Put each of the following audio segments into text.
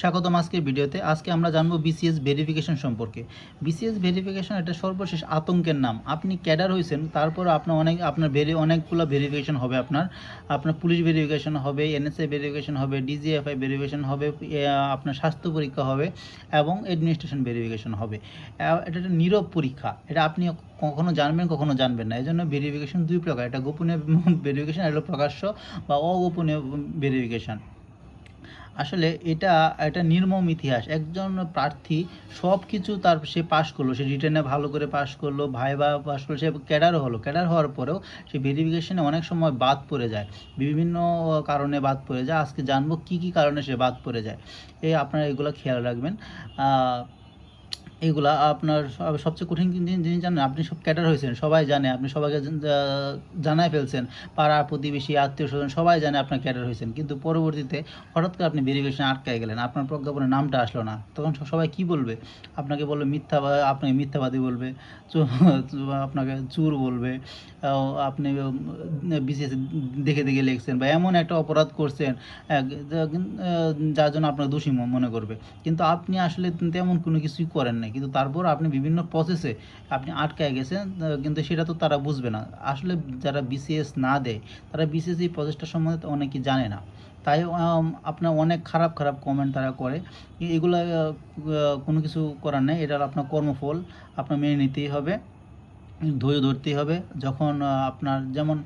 স্বাগতম আজকের ভিডিওতে। আজকে আমরা জানব বিসিএস ভেরিফিকেশন সম্পর্কে। বিসিএস ভেরিফিকেশন এটা সর্বশেষ আতঙ্কের নাম। আপনি ক্যাডার হয়েছেন, তারপর আপনার অনেক, আপনার ভেরি, অনেকগুলো ভেরিফিকেশন হবে আপনার। আপনার পুলিশ ভেরিফিকেশন হবে এনএসএ ভেরিফিকেশন হবে ডিজিএফআই ভেরিফিকেশন হবে আপনার স্বাস্থ্য পরীক্ষা হবে এবং অ্যাডমিনিস্ট্রেশন ভেরিফিকেশন হবে। এটা একটা নীরব পরীক্ষা। এটা আপনি কখনো জানবেন কখনো জানবেন না। এই জন্য ভেরিফিকেশন দুই প্রকার। এটা গোপনীয় ভেরিফিকেশন এটা প্রকাশ্য বা অগোপনীয় ভেরিফিকেশন আসলে এটা একটা নির্মম ইতিহাস। একজন প্রার্থী সব কিছু তার সে পাশ করল, সে রিটার্নে ভালো করে পাশ করল, ভাইবা পাশ করল, সে ক্যাডার হলো। ক্যাডার হওয়ার পরেও সে ভেরিফিকেশনে অনেক সময় বাদ পড়ে যায়। বিভিন্ন কারণে বাদ পড়ে যায়। আজকে জানব কি কি কারণে সে বাদ পড়ে যায়। এই আপনারা এগুলো খেয়াল রাখবেন। এইগুলা আপনার সবচেয়ে কঠিন জিনিস জানেন? আপনি সব ক্যাটার হয়েছেন, সবাই জানে। আপনি সবাইকে জ- জা- জানায় ফেলছেন। পাড়া প্রতিবেশী, আত্মীয় স্বজন, সবাই জানে আপনার ক্যাটার হয়েছেন। কিন্তু পরবর্তীতে হঠাৎ করে আপনি ভেরিফিকেশন আটকায় গেলেন। আপনার প্রজ্ঞাপনের নামটা আসলো না। তখন সবাই কি বলবে? আপনাকে বলবে মিথ্যা আপনাকে মিথ্যাবাদী বলবে আপনাকে চুর বলবে আপনি বিশেষ দেখে দেখে লিখছেন বা এমন একটা অপরাধ করছেন যার জন্য আপনার দোষী মনে করবে। কিন্তু আপনি আসলে তেমন কোনো কিছুই করেন নাই। কিন্তু তারপর আপনি বিভিন্ন প্রসেসে আপনি আটকায় গেছেন কিন্তু সেটা তো তারা বুঝবে না। আসলে যারা বিসিএস না দেয়, তারা বিসিএস এই প্রসেসটা সম্বন্ধে অনেকে জানে না। তাই আপনার অনেক খারাপ খারাপ কমেন্ট তারা করে। এগুলো কোনো কিছু করার নেই। এটা আপনার কর্মফল। আপনার মেনে নিতেই হবে, ধৈর্য ধরতেই হবে। যখন আপনার যেমন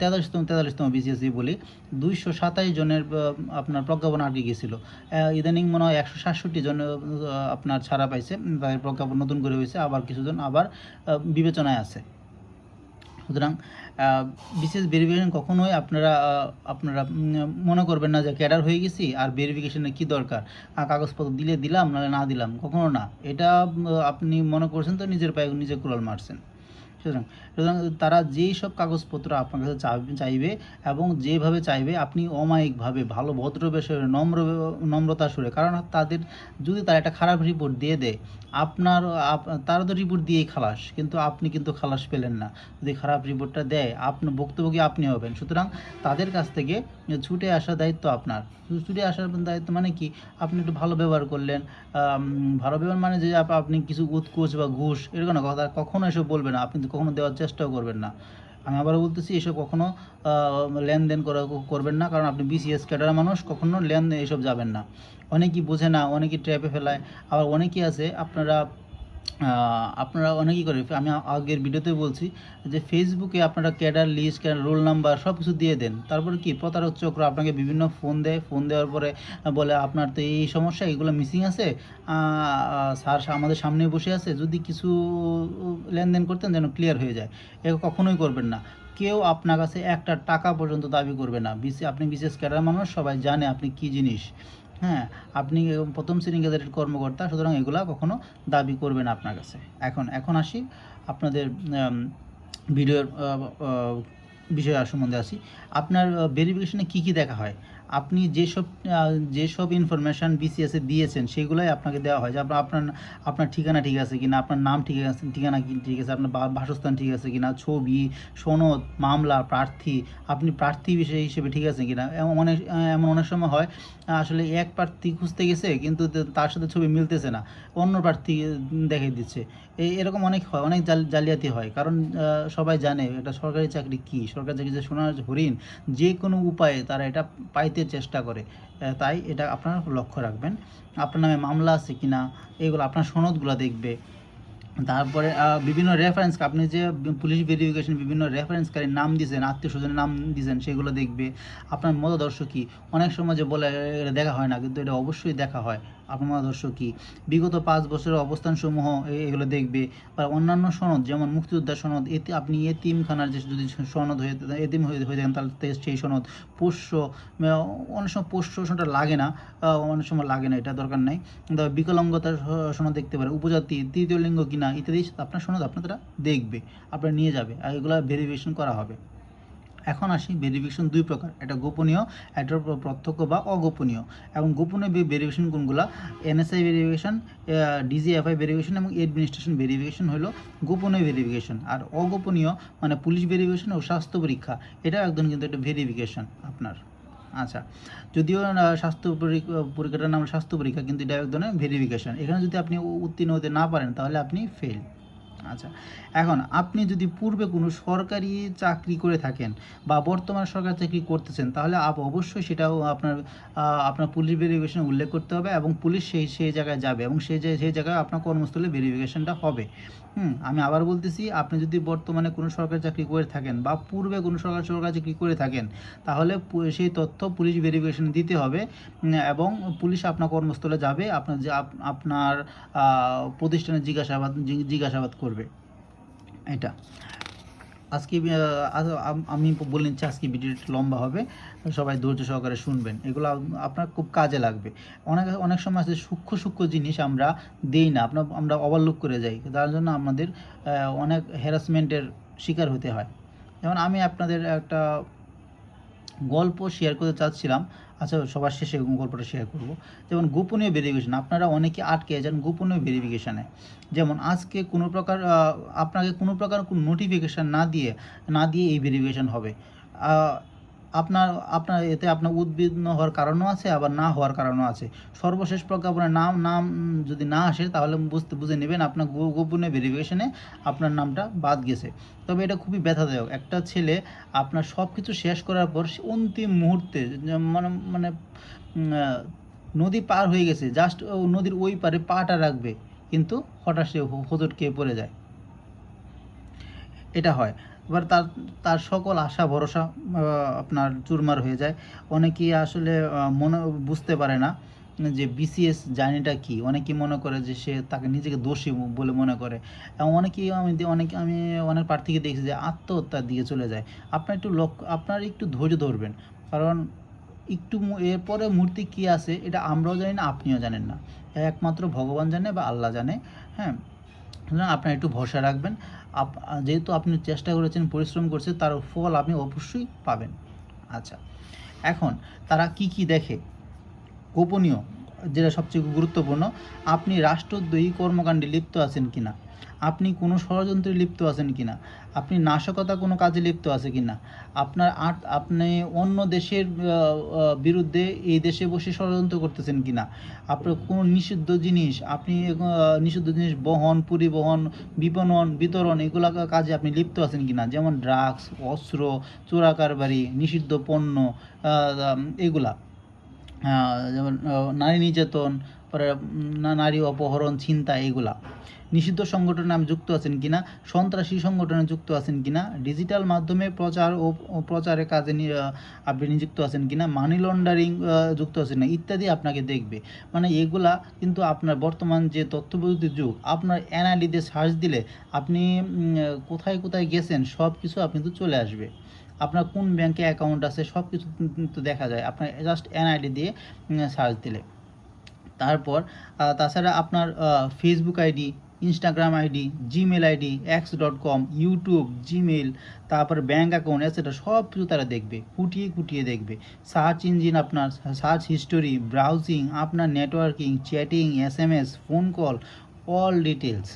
তেতাল্লিশতম তেতাল্লিশতম বিসিএসি বলি, দুইশো সাতাশ জনের আপনার প্রজ্ঞাপন আটকে গিয়েছিল ইদানিং মনে হয় একশো সাতষট্টি জন আপনার ছাড়া পাইছে, তাদের প্রজ্ঞাপন নতুন করে হয়েছে, আবার কিছুজন আবার বিবেচনায় আছে। সুতরাং বিশেষ ভেরিফিকেশন কখনোই আপনারা আপনারা মনে করবেন না যে ক্যাডার হয়ে গেছি আর ভেরিফিকেশনের কি দরকার। কাগজপত্র দিলে দিলাম, নাহলে না দিলাম, কখনো না। এটা আপনি মনে করছেন তো নিজের পায়ে নিজে কুড়াল মারছেন। সুতরাং সুতরাং তারা যেই সব কাগজপত্র আপনার কাছে চাইবে- এবং যেভাবে চাইবে আপনি অমায়িকভাবে ভালো ভদ্র বেশে নম্র নম্রতা সুরে, কারণ তাদের যদি তারা একটা খারাপ রিপোর্ট দিয়ে দেয়, আপনার, আপ- তারা তো রিপোর্ট দিয়েই খালাস, কিন্তু আপনি কিন্তু খালাস পেলেন না। যদি খারাপ রিপোর্টটা দেয় আপনার ভুক্তভোগী আপনি হবেন। সুতরাং তাদের কাছ থেকে ছুটে আসার দায়িত্ব আপনার। ছুটে আসার দায়িত্ব মানে কি? আপনি একটু ভালো ব্যবহার করলেন ভালো মানে যে আপ- আপনি কিছু উৎকোচ বা ঘুষ, এরকম না, কথা কখনো এসব বলবেন না, আপনি কখনো দেওয়ার চেষ্টাও করবেন না। আমি আবারও বলতেছি, এসব কখনো লেনদেন করা করবেন না, কারণ আপনি বিসিএস ক্যাডার মানুষ, কখনো লেনদেন এসব যাবেন না। অনেকেই বোঝে না, অনেকেই ট্র্যাপে ফেলায়। আবার অনেকেই আছে, আপনারা আপনারা অনেকেই করে। আমি আগের ভিডিওতে বলছি যে ফেসবুকে আপনারা cadre list, cadre roll number সব কিছু দিয়ে দেন। তারপরে কি? প্রতারক চক্র আপনাকে বিভিন্ন ফোন দেয়। ফোন দেওয়ার পরে বলে, আপনার তো এই সমস্যা, এগুলো মিসিং আছে। স্যার আমাদের সামনে বসে আছে। যদি কিছু লেনদেন করতেন যেন ক্লিয়ার হয়ে যায়। এ কখনোই করবেন না। কেউ আপনার কাছে একটা টাকা পর্যন্ত দাবি করবে না। বিশেষ আপনি বিশেষ ক্যাডার মানুষ, সবাই জানে আপনি কি জিনিস। হ্যাঁ আপনি প্রথম শ্রেণি গেজেটেড কর্মকর্তা, সুতরাং এগুলো কখনো দাবি করবে না আপনার কাছে। এখন এখন আসি আপনাদের ভিডিওর বিষয় সম্বন্ধে আসি। আপনার ভেরিফিকেশনে কী কী দেখা হয়? আপনি যেসব যেসব ইনফরমেশান বিসিএসে দিয়েছেন, সেগুলোই আপনাকে দেওয়া হয়। যে আপনার আপনার আপনার ঠিকানা ঠিক আছে কিনা, আপনার নাম ঠিক আছে, ঠিকানা ঠিক আছে, আপনার বাসস্থান ঠিক আছে কিনা, ছবি, সনদ, মামলা, প্রার্থী, আপনি প্রার্থী বিষয় হিসেবে ঠিক আছে কিনা? এমন অনেক এমন অনেক সময় হয়, আসলে এক প্রার্থী খুঁজতে গেছে, কিন্তু তার সাথে ছবি মিলতেছে না, অন্য প্রার্থী দেখে দিচ্ছে। এই এরকম অনেক হয়, অনেক জাল- জালিয়াতি হয়। কারণ সবাই জানে এটা সরকারি চাকরি কি? সরকারি চাকরি যে সোনার হরিণ যে কোনো উপায়ে তারা এটা পাইতে চেষ্টা করে। তাই এটা আপনারা লক্ষ্য রাখবেন। আপনার নামে মামলা আছে কি না এগুলো আপনার সনদগুলো দেখবে। তারপরে বিভিন্ন রেফারেন্স আপনি যে পুলিশ ভেরিফিকেশন বিভিন্ন রেফারেন্সকারীর নাম দিয়েছেন আত্মীয় স্বজনের নাম দিয়েছেন, সেগুলো দেখবে। আপনার মতাদর্শ কী? অনেক সময় যে বলে দেখা হয় না। কিন্তু এটা অবশ্যই দেখা হয়। আপনার মতাদর্শ কী? বিগত পাঁচ বছরের অবস্থানসমূহ এগুলো দেখবে। বা অন্যান্য সনদ, যেমন মুক্তিযোদ্ধা সনদ, এতে আপনি এতিমখানার যে যদি সনদ হয়ে এতিম হয়ে হয়ে থাকেন, তাহলে সেই সনদ পোষ্য অনেক সময় পোষ্য সনদটা লাগে না। অনেক সময় লাগে না, এটা দরকার নাই। তবে বিকলাঙ্গতার সনদ দেখতে পারে। উপজাতি, তৃতীয় লিঙ্গ কিনা ইত্যাদি, আপনার সনদ আপনারা দেখবে, আপনারা নিয়ে যাবে, আর এগুলো ভেরিফিকেশন করা হবে। এখন আসি ভেরিফিকেশন দুই প্রকার একটা গোপনীয় প্র- প্রত্যক্ষ বা অগোপনীয়। এবং গোপনীয় ভেরিফিকেশন কোনগুলো? এনএসআই ভেরিফিকেশন ডিজিএফআই ভেরিফিকেশন এবং অ্যাডমিনিস্ট্রেশন ভেরিফিকেশন হলো গোপনীয় ভেরিফিকেশন আর অগোপনীয় মানে পুলিশ ভেরিফিকেশন ও স্বাস্থ্য পরীক্ষা, এটাও একদম কিন্তু একটা ভেরিফিকেশন আপনার। আচ্ছা যদিও স্বাস্থ্য পরীক্ষা পরীক্ষাটার নাম স্বাস্থ্য পরীক্ষা, কিন্তু এটা এক ধরনের ভেরিফিকেশন এখানে যদি আপনি উত্তীর্ণ হতে না পারেন, তাহলে আপনি ফেল আচ্ছা এখন আপনি যদি পূর্বে কোনো সরকারি চাকরি করে থাকেন বা বর্তমান সরকার চাকরি করতেছেন, তাহলে আপ অবশ্যই সেটাও আপনার আপনার পুলিশ ভেরিফিকেশনে উল্লেখ করতে হবে এবং পুলিশ সেই সেই জায়গায় যাবে এবং সেই সেই জায়গায় আপনার কর্মস্থলে ভেরিফিকেশনটা হবে। হুম, আমি আবার বলতেছি, আপনি যদি বর্তমানে কোনো সরকারি চাকরি করে থাকেন বা পূর্বে কোনো সরকারি সরকারি চাকরি করে থাকেন, তাহলে সেই তথ্য পুলিশ ভেরিফিকেশন দিতে হবে এবং পুলিশ আপনার কর্মস্থলে যাবে, আপনার আপনার প্রতিষ্ঠানে জিজ্ঞাসাবাদ জিজ্ঞাসাবাদ করবে। এটা। আজকে আমি বলে নিচ্ছি আজকে ভিডিওটা লম্বা হবে। সবাই ধৈর্য সহকারে শুনবেন। এগুলো আপনার খুব কাজে লাগবে। অনেক অনেক সময় আছে সূক্ষ্ম সূক্ষ্ম জিনিস আমরা দেই না। আপনার, আমরা ওভারলুক করে যাই। তার জন্য আমাদের অনেক হ্যারাসমেন্টের শিকার হতে হয়। যেমন আমি আপনাদের একটা গল্প শেয়ার করতে চাচ্ছিলাম। আচ্ছা সবার শেষে গল্পটা শেয়ার করব। যেমন গোপনীয় ভেরিফিকেশন আপনারা অনেকে আটকে যান গোপনীয় ভেরিফিকেশানে যেমন আজকে কোনো প্রকার আপনাকে কোনো প্রকার কোনো নোটিফিকেশান না দিয়ে না দিয়ে এই ভেরিফিকেশান হবে। আপনার আপনার এতে আপনার উদ্বিগ্ন হওয়ার কারণও আছে, আবার না হওয়ার কারণও আছে। সর্বশেষ প্রজ্ঞাপনের নাম নাম যদি না আসে, তাহলে বুঝতে, বুঝে নেবেন আপনার গো- গোপনীয় ভেরিফিকেশনে আপনার নামটা বাদ গেছে। তবে এটা খুবই ব্যথাদায়ক। একটা ছেলে আপনার সব কিছু শেষ করার পর অন্তিম মুহূর্তে মানে মানে নদী পার হয়ে গেছে জাস্ট নদীর ওই পারে পাটা রাখবে, কিন্তু হঠাৎ সে হোঁচট খেয়ে পড়ে যায়। এটা হয়। এবার তার তার সকল আশা, ভরসা আপনার চুরমার হয়ে যায়। অনেকেই আসলে মনে, বুঝতে পারে না যে বিসিএস জার্নিটা কি। অনেকে মনে করে যে সে তাকে নিজেকে দোষী বলে মনে করে। এবং অনেকেই আমি অনেক আমি অনেক প্রার্থীকে দেখছি যে আত্মহত্যার দিকে চলে যায়। আপনার একটু লক্ষ্য আপনার একটু ধৈর্য ধরবেন। কারণ একটু এরপরে মূর্তি কি আছে, এটা আমরাও জানি না, আপনিও জানেন না। একমাত্র ভগবান জানে বা আল্লাহ জানে হ্যাঁ? সুতরাং আপনার একটু ভরসা রাখবেন। যেহেতু আপনি চেষ্টা করেছেন, পরিশ্রম করছেন তার ফল আপনি অবশ্যই পাবেন। আচ্ছা এখন তারা কি কি দেখে? গোপনীয়, যেটা সবচেয়ে গুরুত্বপূর্ণ, আপনি রাষ্ট্রদ্রোহী কর্মকাণ্ডে লিপ্ত আছেন কিনা? আপনি কোনো ষড়যন্ত্রে লিপ্ত আছেন কি না আপনি নাশকতা কোনো কাজে লিপ্ত আছে কি না আপনার আট, আপনি অন্য দেশের বিরুদ্ধে এই দেশে বসে ষড়যন্ত্র করতেছেন কি না আপনার কোনো নিষিদ্ধ জিনিস, আপনি নিষিদ্ধ জিনিস, বহন, পরিবহন, বিপণন, বিতরণ, এগুলো কাজে আপনি লিপ্ত আছেন কি না যেমন ড্রাগস, অস্ত্র চোরাকারবারি নিষিদ্ধ পণ্য এগুলা। যেমন নারী নির্যাতন, পরে নারী অপহরণ চিন্তা এগুলা। নিষিদ্ধ সংগঠনে নাম যুক্ত আছেন কিনা, সন্ত্রাসী সংগঠনে যুক্ত আছেন কিনা, ডিজিটাল মাধ্যমে প্রচার ও প্রচারের কাজে আপনি নিযুক্ত আছেন কিনা মানি লন্ডারিং যুক্ত আছেন না, ইত্যাদি আপনাকে দেখবে। মানে এগুলা কিন্তু আপনার বর্তমান যে তথ্য প্রযুক্তির যুগ, আপনার এনআইডি দিয়ে সার্চ দিলে আপনি কোথায় কোথায় গেছেন সব কিছু আপনি কিন্তু চলে আসবে। আপনার কোন ব্যাংকে অ্যাকাউন্ট আছে সব কিছু কিন্তু দেখা যায়। আপনার জাস্ট এনআইডি দিয়ে সার্চ দিলে। তারপর তাছাড়া আপনার Facebook ID Instagram ID Gmail ID X dot com YouTube Gmail তারপর ব্যাঙ্ক অ্যাকাউন্ট এসেটা সব কিছু তারা দেখবে কুটিয়ে কুটিয়ে দেখবে। সার্চ ইঞ্জিন আপনার সার্চ হিস্টোরি ব্রাউজিং আপনার networking chatting S M S phone call all details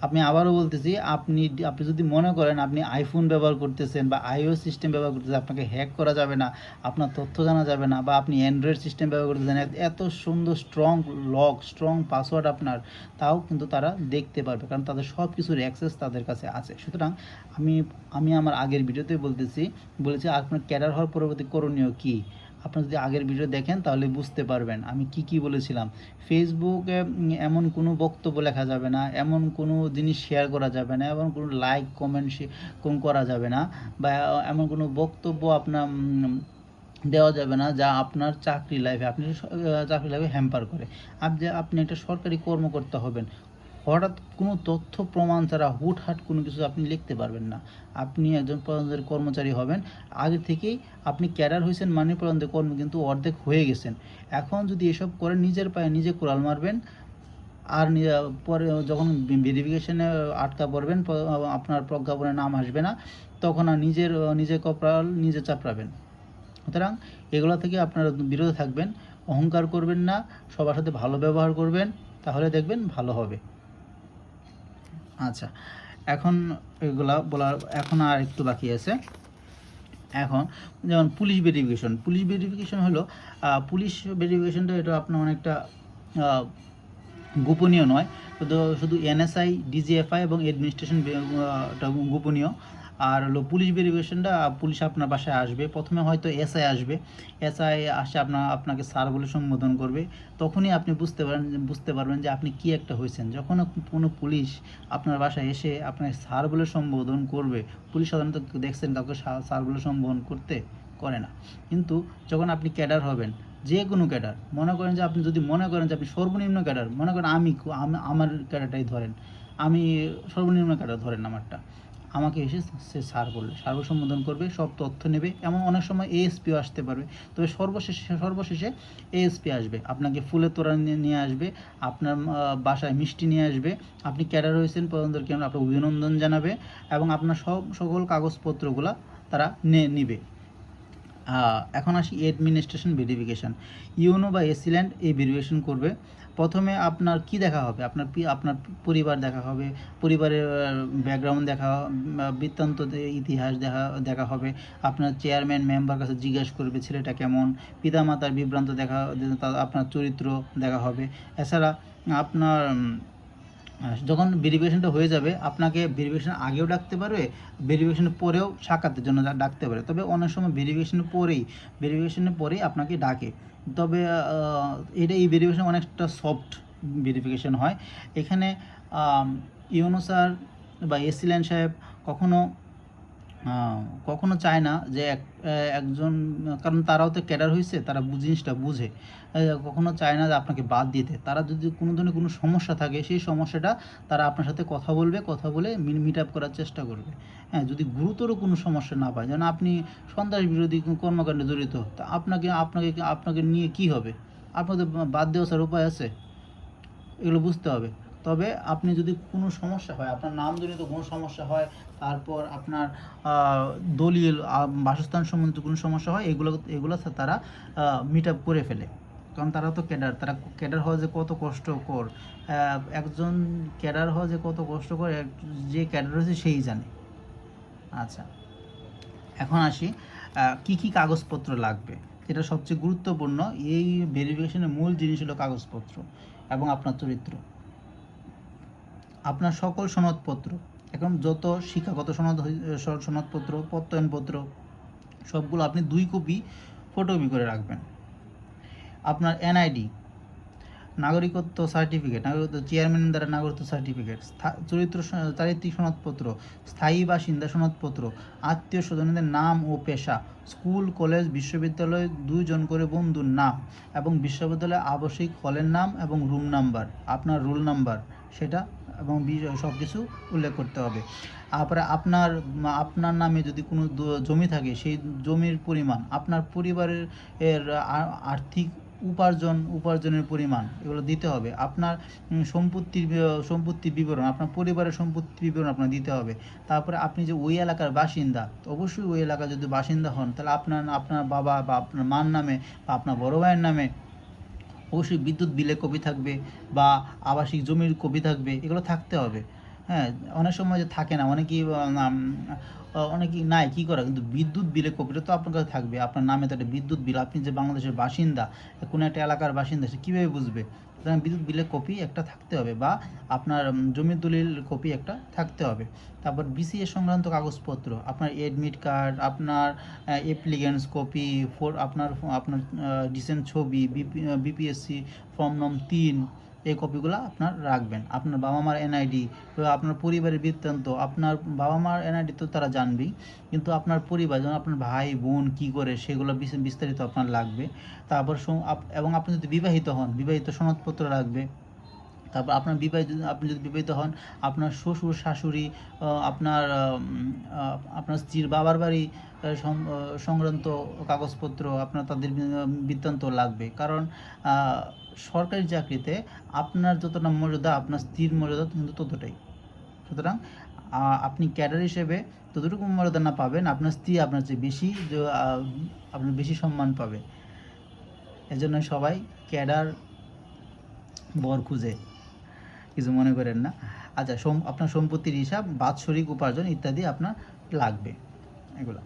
আপনি আবারও বলতেছি, আপনি আপনি যদি মনে করেন আপনি আইফোন ব্যবহার করতেছেন বা আইও সিস্টেম ব্যবহার করতেছেন, আপনাকে হ্যাক করা যাবে না, আপনার তথ্য জানা যাবে না বা আপনি অ্যান্ড্রয়েড সিস্টেম ব্যবহার করতেছেন, এত- সুন্দর স্ট্রং লক স্ট্রং পাসওয়ার্ড আপনার, তাও কিন্তু তারা দেখতে পারবে কারণ তাদের সব কিছুর অ্যাক্সেস তাদের কাছে আছে। সুতরাং আমি আমি আমার আগের ভিডিওতে বলতেছি, বলেছি আপনার ক্যাডার হওয়ার পরবর্তী করণীয় কী? আপনি যদি আগের ভিডিও দেখেন, তাহলে বুঝতে পারবেন আমি কি কি বলেছিলাম। ফেসবুকে এমন কোনো বক্তব্য লেখা যাবে না, এমন কোনো জিনিস শেয়ার করা যাবে না, এমন কোনো লাইক কমেন্ট করা যাবে না, বা এমন কোনো বক্তব্য আপনার দেওয়া যাবে না যা আপনার চাকরি লাইফে আপনি চাকরি লাইফে হ্যাম্পার করে। আপনি আপনি একটা সরকারি কর্মকর্তা হবেন হঠাৎ কোনো তথ্য, প্রমাণ ছাড়া হুটহাট কোনো কিছু আপনি লিখতে পারবেন না। আপনি একজন প্রধানমন্ত্রীর কর্মচারী হবেন। আগে থেকেই আপনি ক্যাডার হয়েছেন মানে প্রধানমন্ত্রী কর্ম কিন্তু অর্ধেক হয়ে গেছেন। এখন যদি এসব করে নিজের পায়ে নিজে কোরাল মারবেন, আর পরে যখন ভেরিফিকেশনে আটকা পড়বেন আপনার প্রজ্ঞাপনে নাম আসবে না, তখন আর নিজের, নিজে কপাল নিজে চাপড়াবেন। সুতরাং এগুলো থেকে আপনারা বিরত থাকবেন, অহংকার করবেন না, সবার সাথে ভালো ব্যবহার করবেন, তাহলে দেখবেন ভালো হবে। আচ্ছা এখন এগুলা বলার, এখন আর একটু বাকি আছে। এখন যেমন পুলিশ ভেরিফিকেশন পুলিশ ভেরিফিকেশন হলো পুলিশ ভেরিফিকেশনটা এটা আপনার অনেকটা গোপনীয় নয়। শুধু এনএসআই ডিজিএফআই এবং অ্যাডমিনিস্ট্রেশন গোপনীয়। আর হলো পুলিশ ভেরিফিকেশনটা পুলিশ আপনার বাসায় আসবে। প্রথমে হয়তো এসআই আসবে। এসআই আসে আপনার, আপনাকে স্যার বলে সম্বোধন করবে। তখনই আপনি বুঝতে পারেন, বুঝতে পারবেন যে আপনি কি একটা হয়েছেন। যখন কোনো পুলিশ আপনার বাসায় এসে আপনাকে স্যার বলে সম্বোধন করবে পুলিশ সাধারণত দেখছেন কাউকে স্যার বলে সম্বোধন করতে করে না। কিন্তু যখন আপনি ক্যাডার হবেন, যে কোনো ক্যাডার মনে করেন যে আপনি যদি মনে করেন যে আপনি সর্বনিম্ন ক্যাডার মনে করেন আমি আমার ক্যাডারটাই ধরেন। আমি সর্বনিম্ন ক্যাডার ধরেন আমারটা। আমাকে এসে সে সার বলবে সার্ব সম্বোধন করবে, সব তথ্য নেবে, এমন অনেক সময় এএসপিও আসতে পারবে। তবে সর্বশেষে সর্বশেষে এএসপি আসবে। আপনাকে ফুলের তোড়া নিয়ে আসবে, আপনার বাসায় মিষ্টি নিয়ে আসবে, আপনি ক্যাডার হয়েছেন কেন আপনার অভিনন্দন জানাবে, এবং আপনার সব সকল কাগজপত্রগুলো তারা নিবে। এখন আসি অ্যাডমিনিস্ট্রেশন ভেরিফিকেশন ইউনো বা এসিল্যান্ড এই ভেরিফিকেশন করবে। প্রথমে আপনার কি দেখা হবে? আপনার আপনার পরিবার দেখা হবে, পরিবারের ব্যাকগ্রাউন্ড দেখা বৃত্তান্ত ইতিহাস দেখা দেখা হবে। আপনার চেয়ারম্যান মেম্বার কাছে জিজ্ঞাসা করবে ছেলেটা কেমন, পিতামাতার বিভ্রান্ত দেখা, আপনার চরিত্র দেখা হবে। এছাড়া আপনার যখন ভেরিফিকেশনটা হয়ে যাবে, আপনাকে ভেরিফিকেশন আগেও ডাকতে পারবে ভেরিফিকেশনের পরেও সাক্ষাতের জন্য ডাকতে পারে তবে অনেক সময় ভেরিফিকেশনের পরেই ভেরিফিকেশনের পরেই আপনাকে ডাকে। তবে এটা এই ভেরিফিকেশন অনেকটা সফট ভেরিফিকেশন হয়। এখানে ইউনো স্যার বা এসিল্যান্ড সাহেব কখনো কখনো চায় না যে এক- একজন, কারণ তারাও তো ক্যাডার হয়েছে তারা জিনিসটা বুঝে। কখনো চায় না যে আপনাকে বাদ দিতে তারা যদি কোনো ধরনের কোনো সমস্যা থাকে, সেই সমস্যাটা তারা আপনার সাথে কথা বলবে, কথা বলে মিট আপ করার চেষ্টা করবে। হ্যাঁ যদি গুরুতর কোনো সমস্যা না পায় যেন আপনি সন্ত্রাস বিরোধী কর্মকাণ্ডে জড়িত, তা আপনাকে আপনাকে আপনাকে নিয়ে কি হবে? আপনাদের বাদ দেওয়া উপায় আছে? এগুলো বুঝতে হবে। তবে আপনি যদি কোনো সমস্যা হয়, আপনার নামজনিত কোনো সমস্যা হয়, তারপর আপনার দলীয় বাসস্থান সম্বন্ধিত কোনো সমস্যা হয়, এগুলো এগুলো তারা মিট আপ করে ফেলে। কারণ তারা তো ক্যাডার তারা ক্যাডার হওয়া যে কত কষ্টকর। একজন ক্যাডার হওয়া যে কত কষ্টকর যে ক্যাডার হয়েছে সেই জানে। আচ্ছা এখন আসি কি কি কাগজপত্র লাগবে? যেটা সবচেয়ে গুরুত্বপূর্ণ, এই ভেরিফিকেশনের মূল জিনিস হলো কাগজপত্র এবং আপনার চরিত্র। আপনার সকল সনদপত্র, এখন যত শিক্ষাগত সনদ সনদপত্র, প্রত্যয়নপত্র, সবগুলো আপনি দুই কপি ফটোকপি করে রাখবেন। আপনার এনআইডি, নাগরিকত্ব সার্টিফিকেট, নাগরিকত্ব চেয়ারম্যান দ্বারা নাগরিকত্ব সার্টিফিকেট চরিত্র চারিত্রিক সনদপত্র, স্থায়ী বাসিন্দা সনদপত্র, আত্মীয় স্বজনদের নাম ও পেশা, স্কুল, কলেজ, বিশ্ববিদ্যালয়, দুইজন করে বন্ধুর নাম এবং বিশ্ববিদ্যালয়ে আবাসিক হলের নাম এবং রুম নাম্বার, আপনার রোল নাম্বার, সেটা এবং সব কিছু উল্লেখ করতে হবে। তারপরে আপনার আপনার নামে যদি কোনো জমি থাকে, সেই জমির পরিমাণ, আপনার পরিবারের এর আর্থিক উপার্জন, উপার্জনের পরিমাণ, এগুলো দিতে হবে। আপনার সম্পত্তির সম্পত্তির বিবরণ, আপনার পরিবারের সম্পত্তি বিবরণ আপনার দিতে হবে। তারপরে আপনি যে ওই এলাকার বাসিন্দা অবশ্যই ওই এলাকার যদি বাসিন্দা হন, তাহলে আপনার আপনার বাবা বা আপনার মার নামে বা আপনার বড় ভাইয়ের নামে অবশ্যই বিদ্যুৎ বিলে কপি থাকবে বা আবাসিক জমির কপি থাকবে, এগুলো থাকতে হবে। হ্যাঁ অনেক সময় যে থাকে না, অনেকেই অনেকেই নাই, কী করে? কিন্তু বিদ্যুৎ বিলে কপিটা তো আপনার কাছে থাকবে। আপনার নামে তো একটা বিদ্যুৎ বিল। আপনি যে বাংলাদেশের বাসিন্দা, কোনো একটা এলাকার বাসিন্দা, সে কীভাবে বুঝবে? সুতরাং বিদ্যুৎ বিলের কপি একটা থাকতে হবে বা আপনার জমির দলিল কপি একটা থাকতে হবে। তারপর বিসিএ সংক্রান্ত কাগজপত্র, আপনার এডমিট কার্ড আপনার অ্যাপ্লিকেন্টস কপি ফোর আপনার আপনার ডিসেন্ট ছবি বিপিএসসি ফর্ম নম তিন এই কপিগুলো আপনার রাখবেন। আপনার বাবা মার এনআইডি আপনার পরিবারের বৃত্তান্ত, আপনার বাবা মার এনআইডি তো তারা জানবেই, কিন্তু আপনার পরিবার, যেমন আপনার ভাই, বোন কি করে, সেগুলো বিস্তারিত আপনার লাগবে। তারপর এবং আপনি যদি বিবাহিত হন, বিবাহিত সনদপত্র লাগবে তারপর আপনার বিবাহিত, আপনি যদি বিবাহিত হন, আপনার শ্বশুর, শাশুড়ি আপনার আপনার স্ত্রীর বাবার বাড়ি সংক্রান্ত কাগজপত্র আপনার তাদের বৃত্তান্ত লাগবে। কারণ সরকারি চাকরিতে আপনার যতটা মর্যাদা, আপনার স্ত্রীর মর্যাদা কিন্তু ততটাই। সুতরাং আপনি ক্যাডার হিসেবে ততটুকু মর্যাদা না পাবেন, আপনার স্ত্রী আপনার চেয়ে বেশি আপনার বেশি সম্মান পাবে। এজন্য সবাই ক্যাডার বর খুঁজে। কিছু মনে করেন না। আচ্ছা আপনার সম্পত্তির হিসাব, বাৎসরিক উপার্জন ইত্যাদি আপনার লাগবে। এগুলো।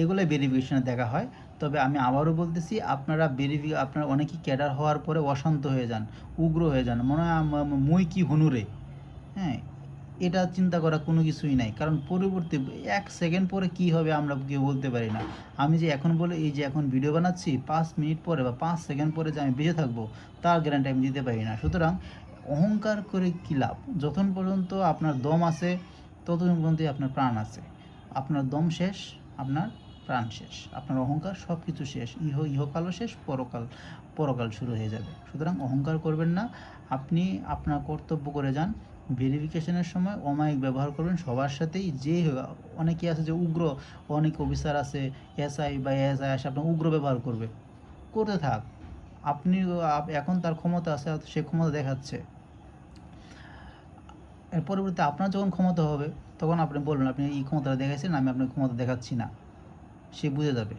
এগুলো ভেরিফিকেশনে দেখা হয়। তবে আমি আবারও বলতেছি, আপনারা ভেরিফি আপনারা অনেকেই ক্যাডার হওয়ার পরে অশান্ত হয়ে যান, উগ্র হয়ে যান। মনে হয় মুই কি হনুরে? হ্যাঁ এটা চিন্তা করা কোনো কিছুই নাই। কারণ পরবর্তী এক সেকেন্ড পরে কি হবে আমরা কেউ বলতে পারি না। আমি যে এখন বলে এই যে এখন ভিডিও বানাচ্ছি, পাঁচ মিনিট পরে বা পাঁচ সেকেন্ড পরে যে আমি বেঁচে থাকব, তার গ্যারান্টি আমি দিতে পারি না। সুতরাং অহংকার করে কী লাভ? যতক্ষণ পর্যন্ত আপনার দম আছে, ততক্ষণ পর্যন্তই আপনার প্রাণ আছে। আপনার দম শেষ, আপনার প্রাণ শেষ। আপনার অহংকার সব কিছু শেষ। ইহ, ইহকালও শেষ, পরকাল পরকাল শুরু হয়ে যাবে। সুতরাং অহংকার করবেন না। আপনি আপনার কর্তব্য করে যান। ভেরিফিকেশনের সময় অমায়িক ব্যবহার করবেন। সবার সাথেই যে অনেকে আছে যে উগ্র, অনেক অফিসার আছে, এসআই বা এসআই আসে, আপনার উগ্র ব্যবহার করবে। করতে থাক। আপনি এখন তার ক্ষমতা আছে, সে ক্ষমতা দেখাচ্ছে। এর পরবর্তীতে আপনার যখন ক্ষমতা হবে, তখন আপনি বলবেন, আপনি এই ক্ষমতাটা দেখাচ্ছেন আমি আপনার ক্ষমতা দেখাচ্ছি না। সে বুঝে যাবে।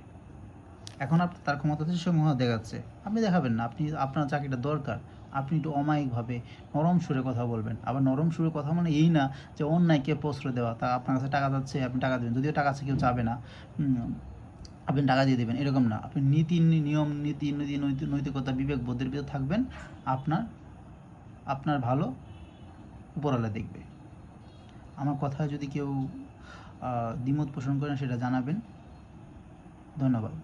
এখন আপনি তার ক্ষমতা সে ক্ষমতা দেখাচ্ছে। আপনি দেখাবেন না, আপনি, আপনার চাকরিটা দরকার। আপনি একটু অমায়িকভাবে নরম সুরে কথা বলবেন। আবার নরম সুরে কথা মানে এই না যে অন্যায়কে প্রশ্রয় দেওয়া, তা আপনার কাছে টাকা যাচ্ছে, আপনি টাকা দেবেন। যদিও টাকা আছে, কেউ চাবে না। আপনি টাকা দিয়ে দেবেন, এরকম না। আপনি নীতি, নিয়ম, নীতি, নৈতি- নৈতিকতা বিবেক বোধের ভিতরে থাকবেন। আপনার আপনার ভালো উপরালা দেখবে। আমার কথা যদি কেউ দ্বিমত পোষণ করেন সেটা জানাবেন। ধন্যবাদ।